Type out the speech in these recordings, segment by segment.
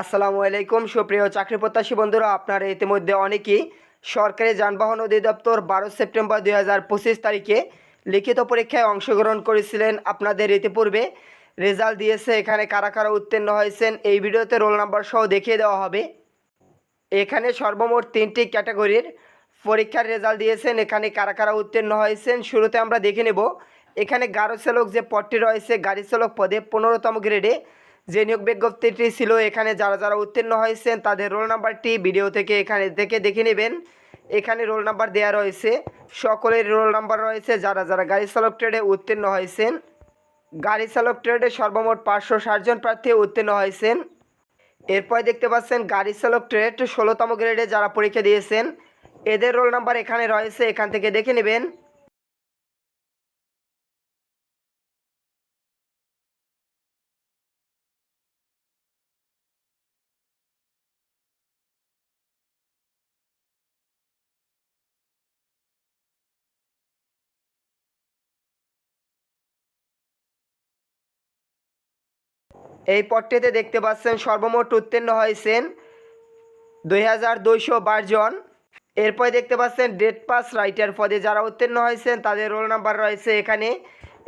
আসসালামু আলাইকুম, সুপ্রিয় চাকরি প্রত্যাশী বন্ধুরা, আপনারা ইতিমধ্যে অনেকেই সরকারি যানবাহন অধিদপ্তর বারো সেপ্টেম্বর দুই হাজার পঁচিশ তারিখে লিখিত পরীক্ষায় অংশগ্রহণ করেছিলেন। আপনাদের ইতিপূর্বে রেজাল্ট দিয়েছে, এখানে কারা কারা উত্তীর্ণ হয়েছেন এই ভিডিওতে রোল নাম্বার সহ দেখিয়ে দেওয়া হবে। এখানে সর্বমোট তিনটি ক্যাটাগরির পরীক্ষার রেজাল্ট দিয়েছেন, এখানে কারা কারা উত্তীর্ণ হয়েছেন শুরুতে আমরা দেখে নেব। এখানে গাড়ি চালক যে পদটি রয়েছে, গাড়ি চালক পদে পনেরোতম গ্রেডে যে নিয়োগ বিজ্ঞপ্তিটি ছিল, এখানে যারা যারা উত্তীর্ণ হয়েছেন তাদের রোল নাম্বারটি ভিডিও থেকে এখানে থেকে দেখে নেবেন। এখানে রোল নাম্বার দেওয়া রয়েছে। সকলের রোল নাম্বার রয়েছে। যারা যারা গাড়ি চালক ট্রেডে উত্তীর্ণ হয়েছেন, গাড়ি চালক ট্রেডে সর্বমোট পাঁচশো ষাটজন প্রার্থী উত্তীর্ণ হয়েছেন। এরপর দেখতে পাচ্ছেন, গাড়ি চালক ট্রেড ষোলোতম গ্রেডে যারা পরীক্ষা দিয়েছেন, এদের রোল নাম্বার এখানে রয়েছে। এখান থেকে দেখে নেবেন। এই পদটিতে দেখতে পাচ্ছেন সর্বমোট উত্তীর্ণ হয়েছেন দুই হাজার দুইশো জন। এরপর দেখতে পাচ্ছেন ডেট পাস রাইটার পদে যারা উত্তীর্ণ হয়েছেন, তাদের রোল নাম্বার রয়েছে এখানে।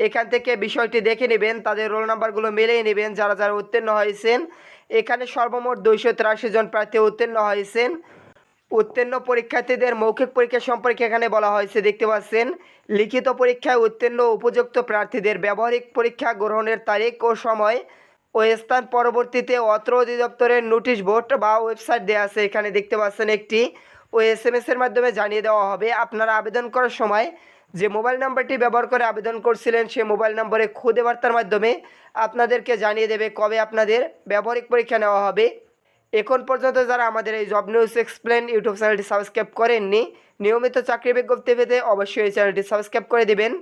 এখান থেকে বিষয়টি দেখে নেবেন, তাদের রোল নাম্বারগুলো মিলিয়ে নেবেন যারা যারা উত্তীর্ণ হয়েছেন। এখানে সর্বমোট দুইশো তিরাশি জন প্রার্থী উত্তীর্ণ হয়েছেন। উত্তীর্ণ পরীক্ষার্থীদের মৌখিক পরীক্ষা সম্পর্কে এখানে বলা হয়েছে, দেখতে পাচ্ছেন, লিখিত পরীক্ষায় উত্তীর্ণ উপযুক্ত প্রার্থীদের ব্যবহারিক পরীক্ষা গ্রহণের তারিখ ও সময় ও স্থান পরবর্তীতে অত্র অধিদপ্তরের নোটিশ বোর্ড বা ওয়েবসাইট দেওয়া আছে। এখানে দেখতে পাচ্ছেন একটি ও এস এম এর মাধ্যমে জানিয়ে দেওয়া হবে। আপনারা আবেদন করার সময় যে মোবাইল নাম্বারটি ব্যবহার করে আবেদন করছিলেন, সে মোবাইল নম্বরে খুদে বার্তার মাধ্যমে আপনাদেরকে জানিয়ে দেবে কবে আপনাদের ব্যবহারিক পরীক্ষা নেওয়া হবে। এখন পর্যন্ত যারা আমাদের এই জব নিউজ এক্সপ্লেন ইউটিউব চ্যানেলটি সাবস্ক্রাইব করেননি, নিয়মিত চাকরি বিজ্ঞপ্তি পেতে অবশ্যই এই চ্যানেলটি সাবস্ক্রাইব করে দিবেন।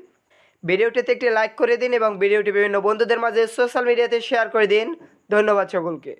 ভিডিওটিতে একটি লাইক করে দিন এবং ভিডিওটি বিভিন্ন বন্ধুদের মাঝে সোশ্যাল মিডিয়াতে শেয়ার করে দিন। ধন্যবাদ সকলকে।